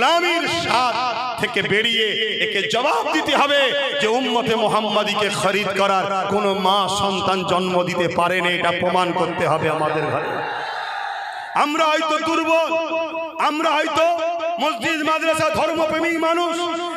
গোলামীর স্বাদ থেকে বেরিয়ে একে জবাব দিতে হবে যে উম্মতে মোহাম্মদীকে খরিদ করার কোনো মা সন্তান জন্ম দিতে পারেনি এটা প্রমাণ করতে হবে আমাদের ঘরে। আমরা হয়তো দুর্বল, আমরা হয়তো মসজিদ, মাদ্রাসা ধর্মপ্রেমিক মানুষ,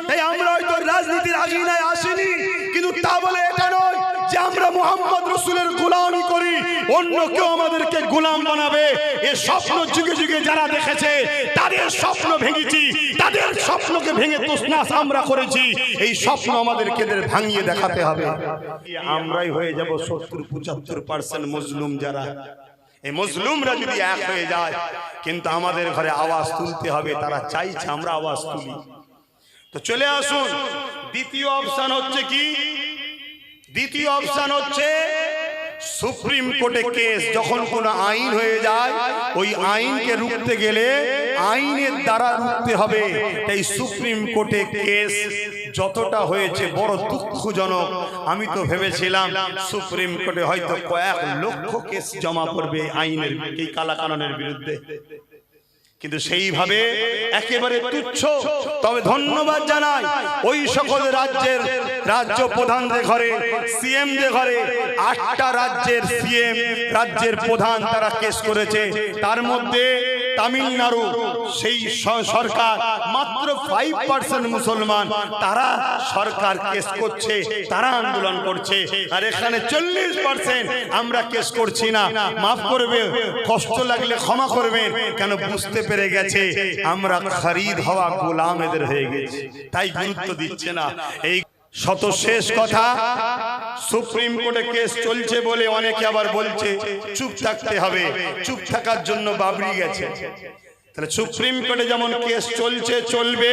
তাই আমরা হয়তো রাজনীতির আগিনায় আসিনি, কিন্তু তা বলে এটা নয়। যে আমরা মোহাম্মদ রসুলের গোলামি করি, অন্য কেউ আমাদেরকে গোলাম বানাবে। এ স্বপ্ন যুগে যুগে যারা দেখেছে, তাদের স্বপ্ন ভেঙেছি, তাদের স্বপ্নকে ভেঙে তোষনাস আমরা করেছি। এই স্বপ্ন আমাদেরকে ভাঙিয়ে দেখাতে হবে। আমরাই হয়ে যাব সত্তর, পঁচাত্তর পার্সেন্ট মজলুম যারা। এই মজলুমরা যদি এক হয়ে যায়, কিন্তু আমাদের ঘরে আওয়াজ তুলতে হবে, তারা চাইছে আমরা আওয়াজ তুলি। তো চলে আসুন, দ্বিতীয় অপশন হচ্ছে কি? দ্বিতীয় অপশন হচ্ছে সুপ্রিম কোর্টে কেস যখন কোনো আইন হয়ে যায় ওই আইনকে রুখতে গেলে আইনের দ্বারা রুখতে হবে। তাই সুপ্রিম কোর্টে কেস যতটা হয়েছে বড় দুঃখজনক। আমি তো ভেবেছিলাম সুপ্রিম কোর্টে হয়তো কয়েক লক্ষ কেস জমা পড়বে আইনের এই কালাকানুনের বিরুদ্ধে। কিন্তু সেইভাবে একেবারে তুচ্ছ। তবে ধন্যবাদ জানাই ওই সকল রাজ্যের রাজ্য প্রধানদের ঘরে সিএম যে ঘরে, আটটা রাজ্যের সিএম, রাজ্যের প্রধান তারা কেস করেছে। তার মধ্যে তামিলনাড়ু, সেই সরকার, মাত্র ফাইভ পার্সেন্ট মুসলমান, তারা সরকার কেস করছে, তারা আন্দোলন করছে। আর এখানে চল্লিশ পার্সেন্ট আমরা কেস করছি না। মাফ করবে, কষ্ট লাগলে ক্ষমা করবেন, কেন বুঝতে পেরে গেছে, আমরা খরিদ হওয়া গোলাম এদের হয়ে গেছে। তাই গুরুত্ব দিচ্ছে না। এই শত শেষ কথা সুপ্রিম কোর্টে কেস চলছে বলে অনেকে আবার বলছে, চুপ থাকতে হবে, চুপ থাকার জন্য বাবরি গেছে। তাহলে সুপ্রিম কোর্টে যেমন কেস চলছে, চলবে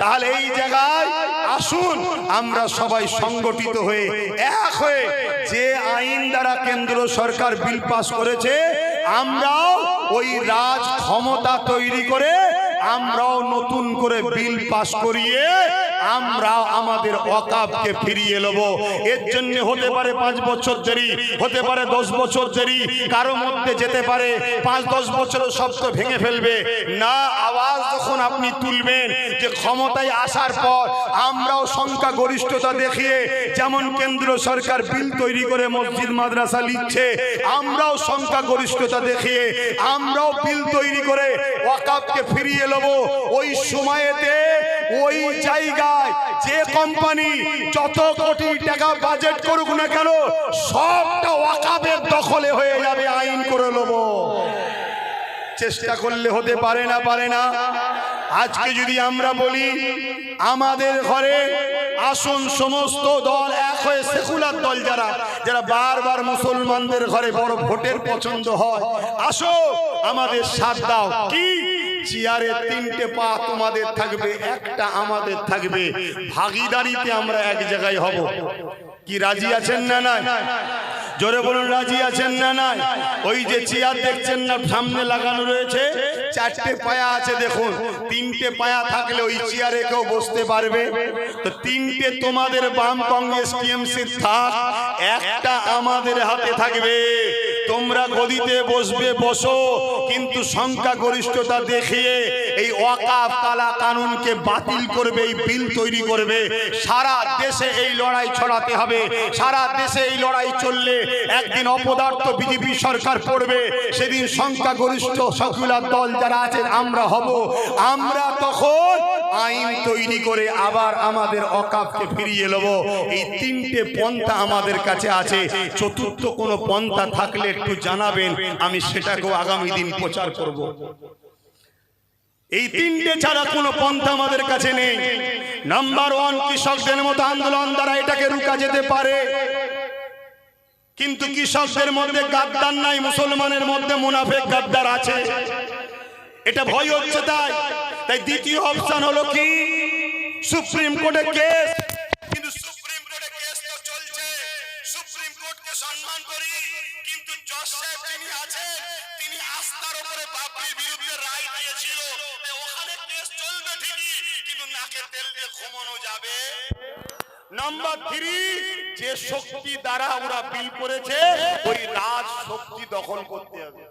তাহলে এই জায়গায় আসুন, আমরা সবাই সংগঠিত হয়ে এক হয়ে যে আইন দ্বারা কেন্দ্র সরকার বিল পাস করেছে, আমরাও ওই রাজ ক্ষমতা তৈরি করে আমরাও নতুন করে বিল পাস করিয়ে আমরা আমাদের অকাবকে ফিরিয়ে নেব। এর জন্য হতে পারে পাঁচ বছর দেরি, হতে পারে দশ বছর দেরি, কারও মধ্যে যেতে পারে পাঁচ, দশ বছরের শব্দ ভেঙে ফেলবে। না, আওয়াজ যখন আপনি তুলবেন যে ক্ষমতায় আসার পর আমরাও সংখ্যা গরিষ্ঠতা দেখিয়ে যেমন কেন্দ্র সরকার বিল তৈরি করে মসজিদ, মাদ্রাসা লিখছে, আমরাও সংখ্যা গরিষ্ঠতা দেখিয়ে আমরাও বিল তৈরি করে ওয়াকাবকে ফিরিয়ে নেব। ওই সময়েতে ওই জায়গায় যে কোম্পানি যত কোটি টাকা বাজেট করুক না কেন, সবটা ওয়াকাবের দখলে হয়ে যাবে, আইন করে নেব। চেষ্টা করলে হতে পারে না পারে না। আজকে যদি আমরা বলি, আমাদের ঘরে আসুন সমস্ত দল এক হয়ে সেকুলার দল যারা যারা বারবার মুসলমানদের ঘরে বড় ভোটের পছন্দ হয়, আসো, আমাদের সাথ দাও। কি? চেয়ারে তিনটে পা তোমাদের থাকবে, একটা আমাদের থাকবে। ভাগিদারিতে আমরা এক জায়গায় হব। কি রাজি আছেন না না জোরে বলুন, রাজি আছেন না না ওই যে চেয়ার দেখছেন না, সামনে লাগানো রয়েছে। চারটে পায়া আছে, দেখুন। তিনটে পায়া থাকলে ওই চেয়ারে কেউ বসতে পারবে। তো তিনটে তোমাদের বাম কংগ্রেস টিএমসি থাক, একটা আমাদের হাতে থাকবে। তোমরা গদিতে বসবে, বসো, কিন্তু সংখ্যা গরিষ্ঠতা দেখিয়ে এই ওয়াকাফ কালা কানুনকে বাতিল করবে, এই বিল তৈরি করবে। সারা দেশে এই লড়াই ছড়াতে হবে, সারা দেশে এই লড়াই চললে একদিন অপদার্থ বিজেপি সরকার পড়বে, সেদিন সংখ্যা গরিষ্ঠ সকুলার দল যারা আছেন আমরা হব। আমরা তখন আইন তৈরি করে আবার আমাদের অকাপকে ফিরিয়ে নেব। এই তিনটে পন্থা আমাদের কাছে আছে। চতুর্থ কোনো পন্থা থাকলে একটু জানাবেন, আমি সেটাকেও আগামী দিন প্রচার করব। এই তিনটে ছাড়া কোনো পন্থা আমাদের কাছে নেই। নাম্বার ওয়ান কৃষকদের মতো আন্দোলন দ্বারা এটাকে রুকা যেতে পারে। কিন্তু কৃষকদের মধ্যে গাদ্দার নাই, মুসলমানের মধ্যে মুনাফেক গাদ্দার আছে। এটা ভয় হচ্ছে তাই। তাই দ্বিতীয় অপশন হলো কি? সুপ্রিম কোর্টে কেস কোর্টকে সম্মান করি, কিন্তু জজ সাহেব যিনি আছেন, তিনি আস্থার উপরে বাপরির বিরুদ্ধে রায় দিয়েছিল। ওখানে কেস চলবে ঠিকই, কিন্তু নাকে তেল দিয়ে ঘুমানো যাবে। নাম্বার থ্রি যে শক্তি দ্বারা ওরা বিল করেছে, ওই রাজ শক্তি দখল করতে হবে।